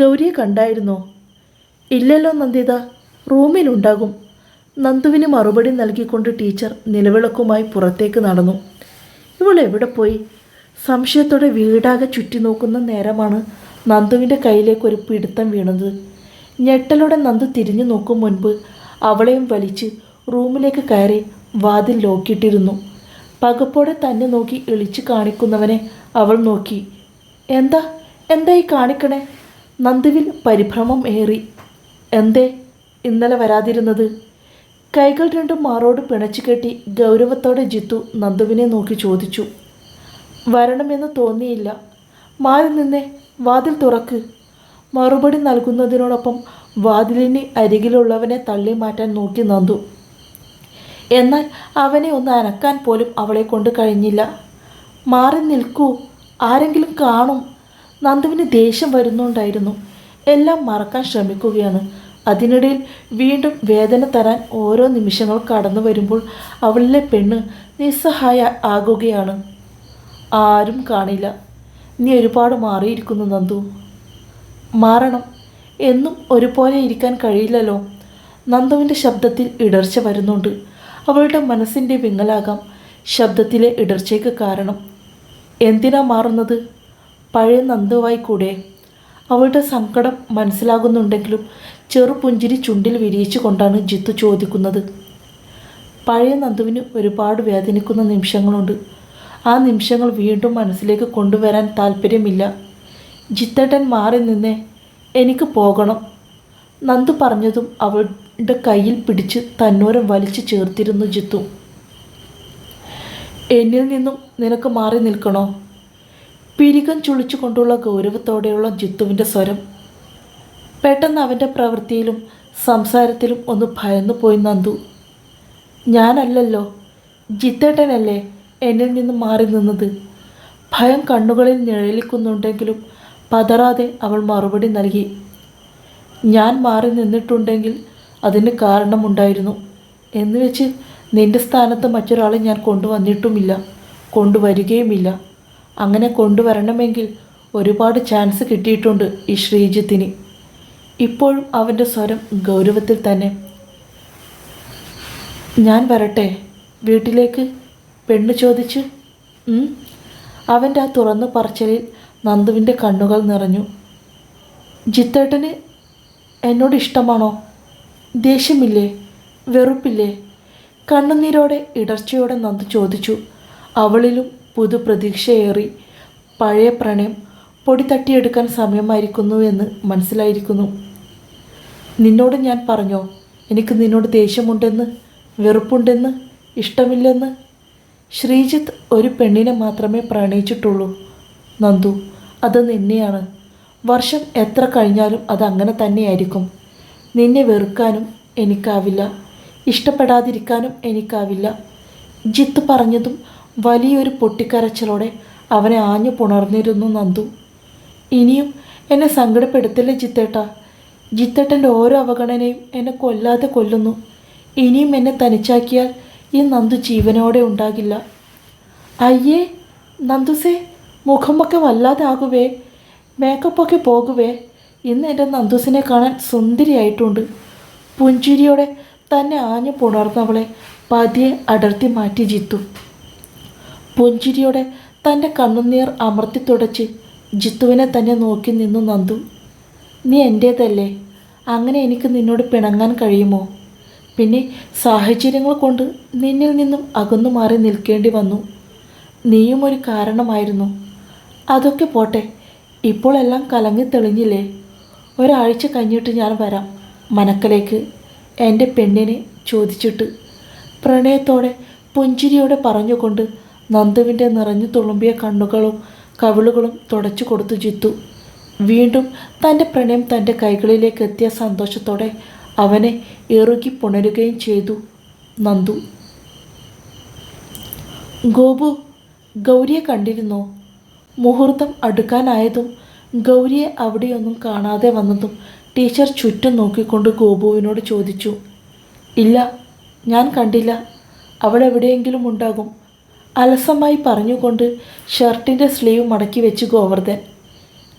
B: ഗൗരിയെ കണ്ടായിരുന്നോ? ഇല്ലല്ലോ നന്ദിത റൂമിലുണ്ടാകും നന്ദുവിന് മറുപടി നൽകിക്കൊണ്ട് ടീച്ചർ നിലവിളക്കുമായി പുറത്തേക്ക് നടന്നു. ഇവൾ എവിടെ പോയി? സംശയത്തോടെ വീടാകെ ചുറ്റി നോക്കുന്ന നേരമാണ് നന്ദുവിന്റെ കയ്യിലേക്ക് ഒരു പിടുത്തം വീണത്. ഞെട്ടലോടെ നന്ദു തിരിഞ്ഞു നോക്കും മുൻപ് അവളെയും വലിച്ച് റൂമിലേക്ക് കയറി വാതിൽ ലോക്കിയിട്ടിരുന്നു. പകപ്പോടെ തന്നെ നോക്കി ഇളിച്ചു കാണിക്കുന്നവനെ അവൾ നോക്കി. എന്താ? എന്താ ഈ കാണിക്കണേ? നന്ദുവിൽ പരിഭ്രമം ഏറി. എന്തേ? ഇന്നലെ വരാതിരുന്നത്? കൈകൾ രണ്ടും മാറോട് പിണച്ചു കെട്ടി ഗൗരവത്തോടെ ജിത്തു നന്ദുവിനെ നോക്കി ചോദിച്ചു. വരണമെന്ന് തോന്നിയില്ല. മാറി നിന്നേ. വാതിൽ തുറക്ക്. മറുപടി നൽകുന്നതിനോടൊപ്പം വാതിലിന് അരികിലുള്ളവനെ തള്ളി മാറ്റാൻ നോക്കി നന്ദു. എന്നാൽ അവനെ ഒന്ന് അനക്കാൻ പോലും അവളെ കൊണ്ട് കഴിഞ്ഞില്ല. മാറി നിൽക്കൂ. ആരെങ്കിലും കാണും. നന്ദുവിന് ദേഷ്യം വരുന്നുണ്ടായിരുന്നു. എല്ലാം മറക്കാൻ ശ്രമിക്കുകയാണ്. അതിനിടയിൽ വീണ്ടും വേദന തരാൻ ഓരോ നിമിഷങ്ങൾ കടന്നു വരുമ്പോൾ അവളിലെ പെണ്ണ് നിസ്സഹായ ആകുകയാണ്. ആരും കാണില്ല. നീ ഒരുപാട് മാറിയിരിക്കുന്നു നന്ദു. മാറണം. എന്നും ഒരുപോലെ ഇരിക്കാൻ കഴിയില്ലല്ലോ. നന്ദുവിന്റെ ശബ്ദത്തിൽ ഇടർച്ച വരുന്നുണ്ട്. അവളുടെ മനസ്സിന്റെ വിങ്ങലാകാം ശബ്ദത്തിലെ ഇടർച്ചയ്ക്ക് കാരണം. എന്തിനാ മാറുന്നത്? പഴയ നന്ദുവായി കൂടെ. അവളുടെ സങ്കടം മനസ്സിലാകുന്നുണ്ടെങ്കിലും ചെറുപുഞ്ചിരി ചുണ്ടിൽ വിരിയിച്ചു കൊണ്ടാണ് ജിത്തു ചോദിക്കുന്നത്. പഴയ നന്ദുവിന് ഒരുപാട് വേദനിക്കുന്ന നിമിഷങ്ങളുണ്ട്. ആ നിമിഷങ്ങൾ വീണ്ടും മനസ്സിലേക്ക് കൊണ്ടുവരാൻ താല്പര്യമില്ല ജിത്തേട്ടൻ മാറി നിന്നേ. എനിക്ക് പോകണം. നന്ദു പറഞ്ഞതും അവളുടെ കയ്യിൽ പിടിച്ച് തന്നോരം വലിച്ചു ചേർത്തിരുന്നു ജിത്തു. എന്നിൽ നിന്നും നിനക്ക് മാറി നിൽക്കണോ? പിരികം ചുളിച്ചുകൊണ്ടുള്ള ഗൗരവത്തോടെയുള്ള ജിത്തുവിന്റെ സ്വരം. പെട്ടെന്ന് അവന്റെ പ്രവൃത്തിയിലും സംസാരത്തിലും ഒന്ന് ഭയന്നു പോയി നന്ദു. ഞാനല്ലല്ലോ. ജിത്തേട്ടനല്ലേ? എന്നിൽ നിന്ന് മാറി നിന്നത്. ഭയം കണ്ണുകളിൽ നിഴലിക്കുന്നുണ്ടെങ്കിലും പതറാതെ അവൾ മറുപടി നൽകി. ഞാൻ മാറി നിന്നിട്ടുണ്ടെങ്കിൽ അതിന് കാരണമുണ്ടായിരുന്നു. എന്ന് വെച്ച് നിന്റെ സ്ഥാനത്ത് മറ്റൊരാളെ ഞാൻ കൊണ്ടുവന്നിട്ടുമില്ല കൊണ്ടുവരികയുമില്ല. അങ്ങനെ കൊണ്ടുവരണമെങ്കിൽ ഒരുപാട് ചാൻസ് കിട്ടിയിട്ടുണ്ട് ഈ ശ്രീജിത്തിന്. ഇപ്പോഴും അവന്റെ സ്വരം ഗൗരവത്തിൽ തന്നെ. ഞാൻ വരട്ടെ വീട്ടിലേക്ക് പെണ്ണ് ചോദിച്ച്. അവന്റെ ആ തുറന്ന പറച്ചലിൽ നന്ദുവിന്റെ കണ്ണുകൾ നിറഞ്ഞു. ജിത്തേട്ടന് എന്നോട് ഇഷ്ടമാണോ? ദേഷ്യമില്ലേ? വെറുപ്പില്ലേ? കണ്ണുനീരോടെ ഇടർച്ചയോടെ നന്ദു ചോദിച്ചു. അവളിലും പുതു പ്രതീക്ഷയേറി പഴയ പ്രണയം പൊടി തട്ടിയെടുക്കാൻ സമയമായിരിക്കുന്നു എന്ന് മനസ്സിലായിരിക്കുന്നു. നിന്നോട് ഞാൻ പറഞ്ഞോ? എനിക്ക് നിന്നോട് ദേഷ്യമുണ്ടെന്ന് വെറുപ്പുണ്ടെന്ന് ഇഷ്ടമില്ലെന്ന്? ശ്രീജിത്ത് ഒരു പെണ്ണിനെ മാത്രമേ പ്രണയിച്ചിട്ടുള്ളൂ. നന്ദു അത് നിന്നെയാണ്. വർഷം എത്ര കഴിഞ്ഞാലും അത് അങ്ങനെ തന്നെയായിരിക്കും. നിന്നെ വെറുക്കാനും എനിക്കാവില്ല. ഇഷ്ടപ്പെടാതിരിക്കാനും എനിക്കാവില്ല. ജിത്ത് പറഞ്ഞതും വലിയൊരു പൊട്ടിക്കരച്ചിലോടെ അവനെ ആഞ്ഞു പുണർന്നിരുന്നു നന്ദു. ഇനിയും എന്നെ സങ്കടപ്പെടുത്തില്ല ജിത്തേട്ട? ജിത്തേട്ടന്റെ ഓരോ അവഗണനയും എന്നെ കൊല്ലാതെ കൊല്ലുന്നു. ഇനിയും എന്നെ തനിച്ചാക്കിയാൽ ഈ നന്ദു ജീവനോടെ ഉണ്ടാകില്ല. അയ്യേ നന്ദുസേ മുഖമൊക്കെ വല്ലാതെ ആകുവേ മേക്കപ്പൊക്കെ പോകുവേ. ഇന്ന് എന്റെ നന്ദുസിനെ കാണാൻ സുന്ദരിയായിട്ടുണ്ട്. പുഞ്ചിരിയോടെ തന്നെ ആഞ്ഞു പുണർന്നവളെ പതിയെ അടർത്തി മാറ്റി ജിത്തു. പുഞ്ചിരിയോടെ തന്റെ കണ്ണുനീർ അമർത്തി തുടച്ച് ജിത്തുവിനെ തന്നെ നോക്കി നിന്നു നന്ദു. നീ എന്റേതല്ലേ? അങ്ങനെ എനിക്ക് നിന്നോട് പിണങ്ങാൻ കഴിയുമോ? പിന്നെ സാഹചര്യങ്ങൾ കൊണ്ട് നിന്നിൽ നിന്നും അകന്നു മാറി നിൽക്കേണ്ടി വന്നു. നീയും ഒരു കാരണമായിരുന്നു. അതൊക്കെ പോട്ടെ ഇപ്പോൾ എല്ലാം കലങ്ങി തെളിഞ്ഞില്ലേ? ഒരാഴ്ച കഴിഞ്ഞിട്ട് ഞാൻ വരാം മനക്കലേക്ക് എന്റെ പെണ്ണിനെ ചോദിച്ചിട്ട്. പ്രണയത്തോടെ പുഞ്ചിരിയോടെ പറഞ്ഞുകൊണ്ട് നന്ദുവിന്റെ നിറഞ്ഞു തുളുമ്പിയ കണ്ണുകളും കവിളുകളും തുടച്ചു കൊടുത്തു ജിത്തു. വീണ്ടും തന്റെ പ്രണയം തന്റെ കൈകളിലേക്ക് എത്തിയ സന്തോഷത്തോടെ അവനെ ഇറുകി പുണരുകയും ചെയ്തു നന്ദു. ഗോപു ഗൗരിയെ കണ്ടിരുന്നോ? മുഹൂർത്തം അടുക്കാനായതും ഗൗരിയെ അവിടെയൊന്നും കാണാതെ വന്നതും ടീച്ചർ ചുറ്റും നോക്കിക്കൊണ്ട് ഗോപുവിനോട് ചോദിച്ചു ഇല്ല ഞാൻ കണ്ടില്ല. അവൾ എവിടെയെങ്കിലും ഉണ്ടാകും. അലസമായി പറഞ്ഞുകൊണ്ട് ഷർട്ടിന്റെ സ്ലീവ് മടക്കി വെച്ച് ഗോവർദ്ധൻ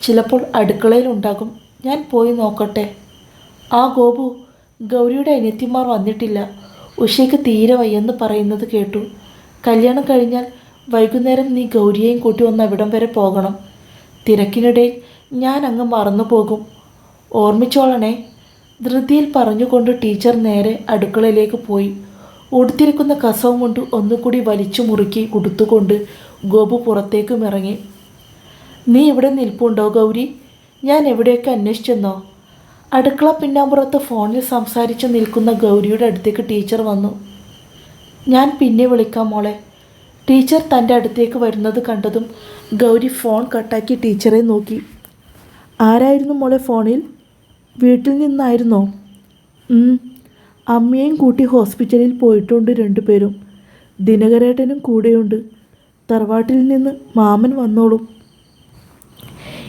B: ചിലപ്പോൾ അടുക്കളയിലുണ്ടാകും ഞാൻ പോയി നോക്കട്ടെ. ആ ഗോപു ഗൗരിയുടെ അനിയത്തിമാർ വന്നിട്ടില്ല. ഉഷയ്ക്ക് തീരെ വയ്യെന്ന് പറയുന്നത് കേട്ടു. കല്യാണം കഴിഞ്ഞാൽ വൈകുന്നേരം നീ ഗൗരിയെയും കൂട്ടി ഒന്ന് അവിടം വരെ പോകണം. തിരക്കിനിടയിൽ ഞാൻ അങ്ങ് മറന്നു പോകും. ഓർമ്മിച്ചോളണേ. ധൃതിയിൽ പറഞ്ഞുകൊണ്ട് ടീച്ചർ നേരെ അടുക്കളയിലേക്ക് പോയി. ഉടുത്തിരിക്കുന്ന കസവും കൊണ്ട് ഒന്നുകൂടി വലിച്ചു മുറുക്കി ഉടുത്തുകൊണ്ട് ഗോപു പുറത്തേക്കും ഇറങ്ങി. നീ ഇവിടെ നിൽപ്പുണ്ടോ ഗൗരി? ഞാൻ എവിടെയൊക്കെ അന്വേഷിച്ചെന്നോ? അടുക്കള പിന്നാമ്പുറത്ത് ഫോണിൽ സംസാരിച്ച് നിൽക്കുന്ന ഗൗരിയുടെ അടുത്തേക്ക് ടീച്ചർ വന്നു. ഞാൻ പിന്നെ വിളിക്കാം മോളെ. ടീച്ചർ തന്റെ അടുത്തേക്ക് വരുന്നത് കണ്ടതും ഗൗരി ഫോൺ കട്ടാക്കി ടീച്ചറെ നോക്കി. ആരായിരുന്നു മോളെ ഫോണിൽ? വീട്ടിൽ നിന്നായിരുന്നോ? അമ്മയും കൂട്ടി ഹോസ്പിറ്റലിൽ പോയിട്ടുണ്ട് രണ്ടുപേരും ദിനകരേട്ടനും കൂടെയുണ്ട്. തറവാട്ടിൽ നിന്ന് മാമൻ വന്നോളും.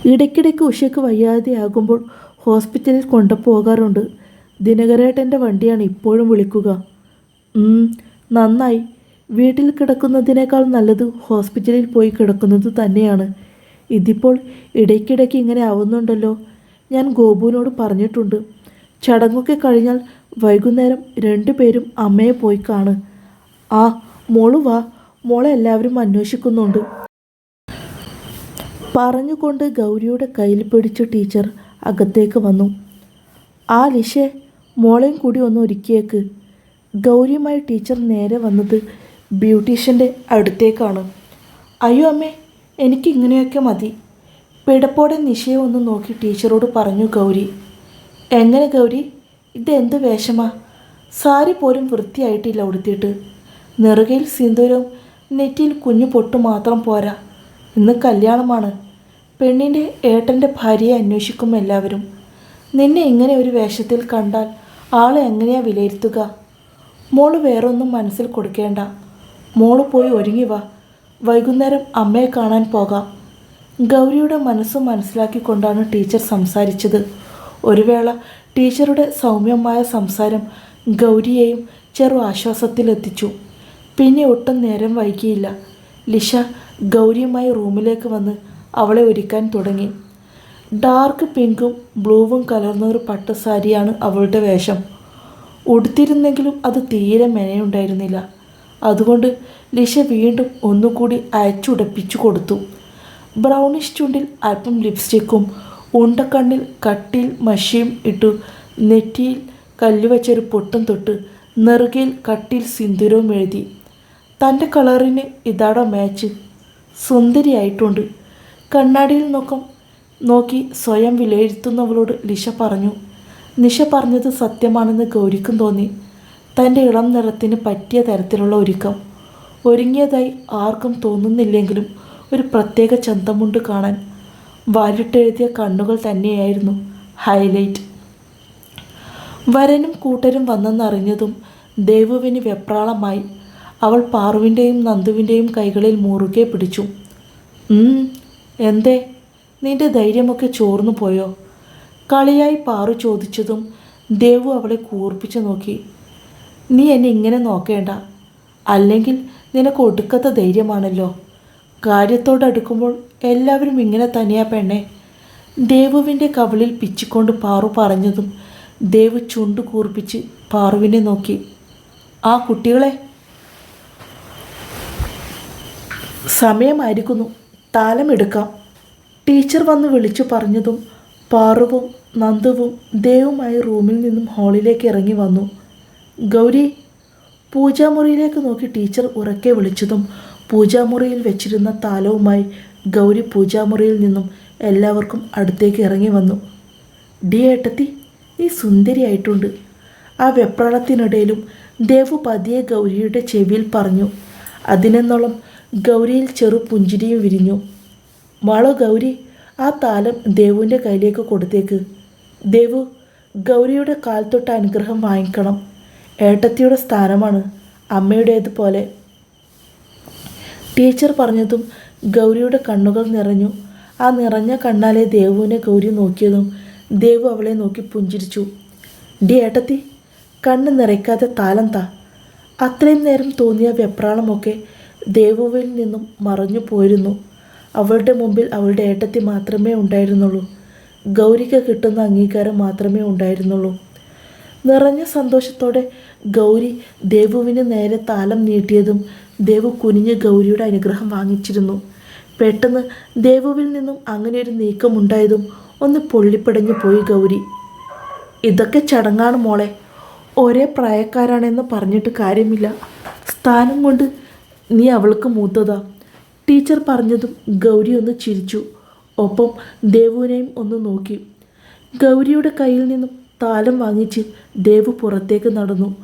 B: ഇടയ്ക്കിടയ്ക്ക് ഉഷയ്ക്ക് വയ്യാതെയാകുമ്പോൾ ഹോസ്പിറ്റലിൽ കൊണ്ടുപോകാറുണ്ട്. ദിനകരേട്ടന്റെ വണ്ടിയാണ് ഇപ്പോഴും വിളിക്കുക. നന്നായി. വീട്ടിൽ കിടക്കുന്നതിനേക്കാൾ നല്ലത് ഹോസ്പിറ്റലിൽ പോയി കിടക്കുന്നത് തന്നെയാണ്. ഇതിപ്പോൾ ഇടയ്ക്കിടയ്ക്ക് ഇങ്ങനെ ആവുന്നുണ്ടല്ലോ. ഞാൻ ഗോപുവിനോട് പറഞ്ഞിട്ടുണ്ട്. ചടങ്ങൊക്കെ കഴിഞ്ഞാൽ വൈകുന്നേരം രണ്ടുപേരും അമ്മയെ പോയി കാണ്. ആ മോൾ വാ. മോളെ എല്ലാവരും അന്വേഷിക്കുന്നുണ്ട്. പറഞ്ഞുകൊണ്ട് ഗൗരിയുടെ കയ്യിൽ പിടിച്ച് ടീച്ചർ അകത്തേക്ക് വന്നു. ആ ലിഷെ മോളെയും കൂടി ഒന്ന് ഒരുക്കിയേക്ക്. ഗൗരിയുമായി ടീച്ചർ നേരെ വന്നത് ബ്യൂട്ടീഷ്യന്റെ അടുത്തേക്കാണ്. അയ്യോ അമ്മേ എനിക്ക് ഇങ്ങനെയൊക്കെ മതി. പിടപ്പോടെ നിശയെ ഒന്ന് നോക്കി ടീച്ചറോട് പറഞ്ഞു ഗൗരി. എങ്ങനെ ഗൗരി? ഇതെന്ത് വേഷമാ? സാരി പോലും വൃത്തിയായിട്ടില്ല ഉടുത്തിട്ട് നെറുകയിൽ സിന്ദൂരവും നെറ്റിയിൽ കുഞ്ഞു പൊട്ടു മാത്രം പോരാ. ഇന്ന് കല്യാണമാണ്. പെണ്ണിന്റെ ഏട്ടന്റെ ഭാര്യയെ അന്വേഷിക്കും എല്ലാവരും. നിന്നെ ഇങ്ങനെ ഒരു വേഷത്തിൽ കണ്ടാൽ ആളെ എങ്ങനെയാ വിലയിരുത്തുക? മോൾ വേറൊന്നും മനസ്സിൽ കൊടുക്കേണ്ട. മോൾ പോയി ഒരുങ്ങി വാ. വൈകുന്നേരം അമ്മയെ കാണാൻ പോകാം. ഗൗരിയുടെ മനസ്സ് മനസ്സിലാക്കിക്കൊണ്ടാണ് ടീച്ചർ സംസാരിച്ചത്. ഒരു വേള ടീച്ചറുടെ സൗമ്യമായ സംസാരം ഗൗരിയെയും ചെറു ആശ്വാസത്തിലെത്തിച്ചു. പിന്നെ ഒട്ടും നേരം വൈകിയില്ല. ലിഷ ഗൗരിയുമായി റൂമിലേക്ക് വന്ന് അവളെ ഒരുക്കാൻ തുടങ്ങി. ഡാർക്ക് പിങ്കും ബ്ലൂവും കലർന്ന ഒരു പട്ട് സാരിയാണ് അവളുടെ വേഷം. ഉടുത്തിരുന്നെങ്കിലും അത് തീരെ മെനയുണ്ടായിരുന്നില്ല. അതുകൊണ്ട് ലിഷ വീണ്ടും ഒന്നുകൂടി അയച്ചുടപ്പിച്ചു കൊടുത്തു. ബ്രൗണിഷ് ചുണ്ടിൽ അല്പം ലിപ്സ്റ്റിക്കും ഉണ്ടക്കണ്ണിൽ കട്ടിയിൽ മഷിയും ഇട്ടു നെറ്റിയിൽ കല്ലുവച്ചൊരു പൊട്ടും തൊട്ട് നെറുകയിൽ കട്ടിയിൽ സിന്ദൂരവും എഴുതി. തന്റെ കളറിന് ഇതാടോ മാച്ച്. സുന്ദരിയായിട്ടുണ്ട്. കണ്ണാടിയിൽ നോക്കം നോക്കി സ്വയം വിലയിരുത്തുന്നവളോട് ലിഷ പറഞ്ഞു. നിഷ പറഞ്ഞത് സത്യമാണെന്ന് ഗൗരിക്കും തോന്നി. തന്റെ ഇളം നിറത്തിന് പറ്റിയ തരത്തിലുള്ള ഒരുക്കം. ഒരുങ്ങിയതായി ആർക്കും തോന്നുന്നില്ലെങ്കിലും ഒരു പ്രത്യേക ചന്തമുണ്ട് കാണാൻ. വാലിട്ടെഴുതിയ കണ്ണുകൾ തന്നെയായിരുന്നു ഹൈലൈറ്റ്. വരനും കൂട്ടരും വന്നെന്നറിഞ്ഞതും ദേവുവിന് വെപ്രാളമായി. അവൾ പാറുവിന്റെയും നന്ദുവിന്റെയും കൈകളിൽ മുറുകെ പിടിച്ചു. "ഉം, എന്തേ? നിന്റെ ധൈര്യമൊക്കെ ചോർന്നു പോയോ? കളിയായി പാറു ചോദിച്ചതും ദേവു അവളെ കൂർപ്പിച്ചു നോക്കി. നീ എന്നെ ഇങ്ങനെ നോക്കേണ്ട. അല്ലെങ്കിൽ നിനക്ക് ഒടുക്കത്തെ ധൈര്യമാണല്ലോ. കാര്യത്തോടടുക്കുമ്പോൾ എല്ലാവരും ഇങ്ങനെ തന്നെയാ പെണ്ണേ. ദേവുവിന്റെ കവളിൽ പിച്ചിക്കൊണ്ട് പാറു പറഞ്ഞതും ദേവ് ചുണ്ടു കൂർപ്പിച്ച് പാറുവിനെ നോക്കി. ആ കുട്ടികളെ. സമയമായിരിക്കുന്നു. താലമെടുക്കാം. ടീച്ചർ വന്ന് വിളിച്ചു പറഞ്ഞതും പാറുവും നന്ദുവും ദേവുമായി റൂമിൽ നിന്നും ഹാളിലേക്ക് ഇറങ്ങി വന്നു. ഗൗരി പൂജാമുറിയിലേക്ക് നോക്കി ടീച്ചർ ഉറക്കെ വിളിച്ചതും പൂജാമുറിയിൽ വെച്ചിരുന്ന താലവുമായി ഗൗരി പൂജാമുറിയിൽ നിന്നും എല്ലാവർക്കും അടുത്തേക്ക് ഇറങ്ങി വന്നു. ഡി ഏട്ടത്തി നീ സുന്ദരിയായിട്ടുണ്ട് ആ വെപ്രാളത്തിനിടയിലും ദേവു പതിയെ ഗൗരിയുടെ ചെവിയിൽ പറഞ്ഞു. അതിനെന്നോളം ഗൗരിയിൽ ചെറു പുഞ്ചിരിയും വിരിഞ്ഞു. മാളോ ഗൗരി ആ താലം ദേവുവിന്റെ കയ്യിലേക്ക് കൊടുത്തേക്ക്. ദേവു ഗൗരിയുടെ കാൽ തൊട്ട് അനുഗ്രഹം വാങ്ങിക്കണം. ഏട്ടത്തിയുടെ സ്ഥാനമാണ് അമ്മയുടേതുപോലെ ടീച്ചർ പറഞ്ഞതും ഗൗരിയുടെ കണ്ണുകൾ നിറഞ്ഞു. ആ നിറഞ്ഞ കണ്ണാലെ ദേവുവിനെ ഗൗരി നോക്കിയതും ദേവു അവളെ നോക്കി പുഞ്ചിരിച്ചു. ഡി ഏട്ടത്തി കണ്ണ് നിറയ്ക്കാതെ താലം താ. അത്രയും നേരം തോന്നിയ വെപ്രാളമൊക്കെ ദേവുവിൽ നിന്നും മറഞ്ഞു പോയിരുന്നു അവളുടെ മുമ്പിൽ അവളുടെ ഏട്ടത്തി മാത്രമേ ഉണ്ടായിരുന്നുള്ളൂ. ഗൗരിക്ക് കിട്ടുന്ന അംഗീകാരം മാത്രമേ ഉണ്ടായിരുന്നുള്ളൂ. നിറഞ്ഞ സന്തോഷത്തോടെ ഗൗരി ദേവുവിന് നേരെ താലം നീട്ടിയതും ദേവു കുനിഞ്ഞ് ഗൗരിയുടെ അനുഗ്രഹം വാങ്ങിച്ചിരുന്നു. പെട്ടെന്ന് ദേവുവിൽ നിന്നും അങ്ങനെ ഒരു നീക്കം ഉണ്ടായതും ഒന്ന് പൊള്ളിപ്പടഞ്ഞു പോയി ഗൗരി. ഇതൊക്കെ ചടങ്ങാണ് മോളെ. ഒരേ പ്രായക്കാരാണെന്ന് പറഞ്ഞിട്ട് കാര്യമില്ല. സ്ഥാനം കൊണ്ട് നീ അവൾക്ക് മൂത്തതാ. ടീച്ചർ പറഞ്ഞതും ഗൗരി ഒന്ന് ചിരിച്ചു. ഒപ്പം ദേവുവിനെയും ഒന്ന് നോക്കി. ഗൗരിയുടെ കയ്യിൽ നിന്നും താലം വാങ്ങിച്ച് ദേവു പുറത്തേക്ക് നടന്നു.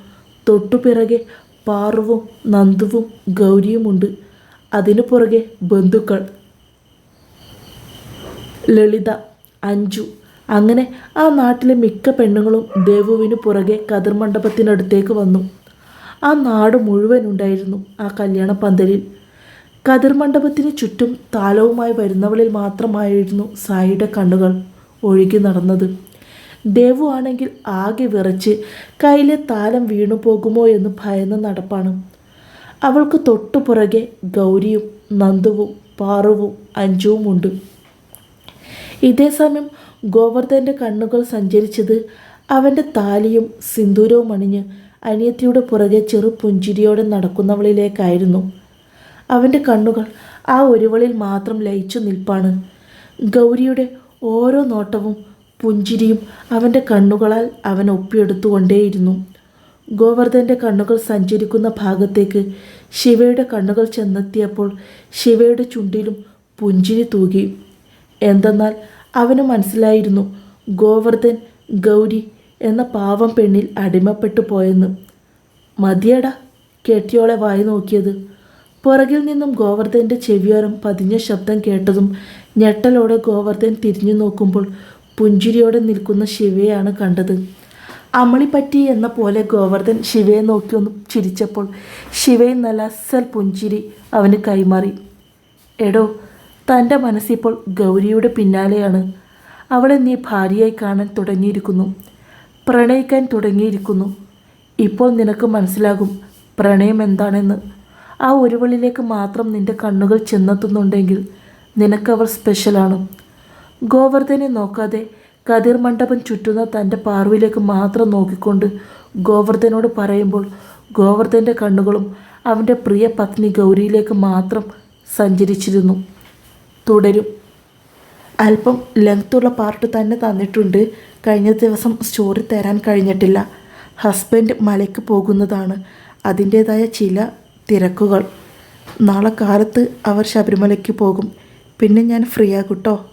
B: തൊട്ടുപിറകെ പാറുവും നന്ദുവും ഗൗരിയുമുണ്ട് അതിനു പുറകെ ബന്ധുക്കൾ. ലളിത അഞ്ജു. അങ്ങനെ ആ നാട്ടിലെ മിക്ക പെണ്ണുങ്ങളും ദേവുവിന് പുറകെ കതിർമണ്ഡപത്തിനടുത്തേക്ക് വന്നു. ആ നാട് മുഴുവൻ ഉണ്ടായിരുന്നു ആ കല്യാണ പന്തലിൽ. കതിർ മണ്ഡപത്തിന് ചുറ്റും താലവുമായി വരുന്നവളിൽ മാത്രമായിരുന്നു സായിയുടെ കണ്ണുകൾ ഒഴുകി നടന്നത്. ദേവു ആണെങ്കിൽ ആകെ വിറച്ച് കയ്യിലെ താലം വീണു പോകുമോ എന്ന് ഭയന്ന നടപ്പാണ്. അവൾക്ക് തൊട്ടു പുറകെ ഗൗരിയും നന്ദുവും പാറുവും അഞ്ജുവും ഉണ്ട്. ഇതേ സമയം ഗോവർദ്ധന്റെ കണ്ണുകൾ സഞ്ചരിച്ചത് അവന്റെ താലിയും സിന്ദൂരവും അണിഞ്ഞ് അനിയത്തിയുടെ പുറകെ ചെറു പുഞ്ചിരിയോടെ നടക്കുന്നവളിലേക്കായിരുന്നു. അവന്റെ കണ്ണുകൾ ആ ഒരുവളിൽ മാത്രം ലയിച്ചു നിൽപ്പാണ്. ഗൗരിയുടെ ഓരോ നോട്ടവും പുഞ്ചിരിയും അവന്റെ കണ്ണുകളാൽ അവൻ ഒപ്പിയെടുത്തുകൊണ്ടേയിരുന്നു. ഗോവർദ്ധന്റെ കണ്ണുകൾ സഞ്ചരിക്കുന്ന ഭാഗത്തേക്ക് ശിവയുടെ കണ്ണുകൾ ചെന്നെത്തിയപ്പോൾ ശിവയുടെ ചുണ്ടിലും പുഞ്ചിരി തൂകി. എന്തെന്നാൽ അവന് മനസ്സിലായിരുന്നു ഗോവർദ്ധൻ ഗൗരി എന്ന പാവം പെണ്ണിൽ അടിമപ്പെട്ടു പോയെന്ന്. മതിയട കേട്ടിയോളെ വായി നോക്കിയത്. പുറകിൽ നിന്നും ഗോവർദ്ധന്റെ ചെവിയോരം പതിഞ്ഞ ശബ്ദം കേട്ടതും ഞെട്ടലോടെ ഗോവർദ്ധൻ തിരിഞ്ഞു നോക്കുമ്പോൾ പുഞ്ചിരിയോടെ നിൽക്കുന്ന ശിവയാണ് കണ്ടത്. അമളിപ്പറ്റി എന്ന പോലെ ഗോവർദ്ധൻ ശിവയെ നോക്കി ചിരിച്ചപ്പോൾ ശിവയിൽ നല്ല അസൽ പുഞ്ചിരി അവന് കൈമാറി. എടോ തന്റെ മനസ്സിപ്പോൾ ഗൗരിയുടെ പിന്നാലെയാണ്. അവളെ നീ ഭാര്യയായി കാണാൻ തുടങ്ങിയിരിക്കുന്നു. പ്രണയിക്കാൻ തുടങ്ങിയിരിക്കുന്നു. ഇപ്പോൾ നിനക്ക് മനസ്സിലാകും പ്രണയം എന്താണെന്ന്. ആ ഒരുവളിലേക്ക് മാത്രം നിന്റെ കണ്ണുകൾ ചെന്നെത്തുന്നുണ്ടെങ്കിൽ നിനക്കവൾ സ്പെഷ്യലാണ്. ഗോവർദ്ധനെ നോക്കാതെ കതിർ മണ്ഡപം ചുറ്റുന്ന തന്റെ പാർവിലേക്ക് മാത്രം നോക്കിക്കൊണ്ട് ഗോവർദ്ധനോട് പറയുമ്പോൾ ഗോവർദ്ധന്റെ കണ്ണുകളും അവന്റെ പ്രിയ പത്നി ഗൗരിയിലേക്ക് മാത്രം സഞ്ചരിച്ചിരുന്നു. തുടരും. അല്പം ലെങ്ത്തുള്ള പാർട്ട് തന്നെ തന്നിട്ടുണ്ട്. കഴിഞ്ഞ ദിവസം സ്റ്റോറി തരാൻ കഴിഞ്ഞിട്ടില്ല. ഹസ്ബൻഡ് മലയ്ക്ക് പോകുന്നതാണ്. അതിന്റേതായ ചില തിരക്കുകൾ. നാളെ കാലത്ത് അവർ ശബരിമലയ്ക്ക് പോകും. പിന്നെ ഞാൻ ഫ്രീ ആകുട്ടോ?